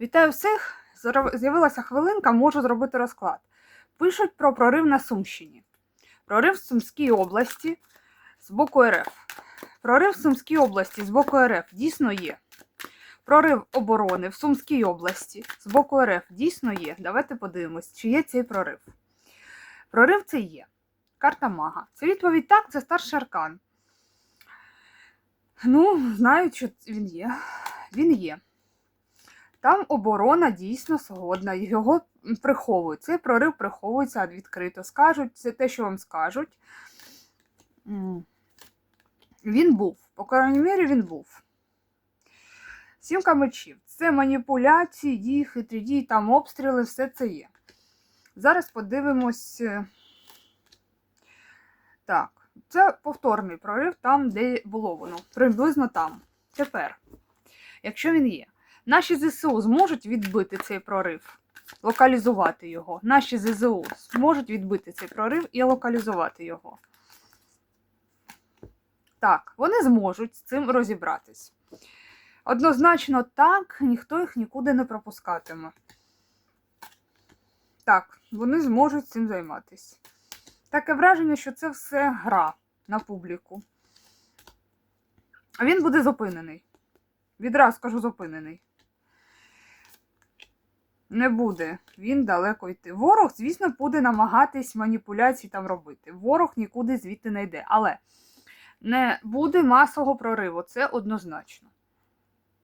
Вітаю всіх! З'явилася хвилинка, можу зробити розклад. Пишуть про прорив на Сумщині. Прорив в Сумській області з боку РФ. Прорив в Сумській області з боку РФ дійсно є. Прорив оборони в Сумській області з боку РФ дійсно є. Давайте подивимось, чи є цей прорив. Прорив це є. Карта мага. Це відповідь так, це старший аркан. Ну, знають, що він є. Він є. Там оборона дійсно згодна, його приховують. Цей прорив приховується відкрито. Скажуть, це те, що вам скажуть. Він був. По крайній мірі, він був. Сімка мечів. Це маніпуляції, дії, хитрі дії, там обстріли, все це є. Зараз подивимось. е, Так, це повторний прорив там, де було воно. Приблизно там. Тепер, якщо він є. Наші ЗСУ зможуть відбити цей прорив, локалізувати його. Наші ЗСУ зможуть відбити цей прорив і локалізувати його. Так, вони зможуть з цим розібратись. Однозначно так, ніхто їх нікуди не пропускатиме. Так, вони зможуть цим займатися. Таке враження, що це все гра на публіку. А він буде зупинений. Відразу кажу, зупинений. Не буде він далеко йти. Ворог, звісно, буде намагатись маніпуляції там робити. Ворог нікуди звідти не йде. Але не буде масового прориву, це однозначно.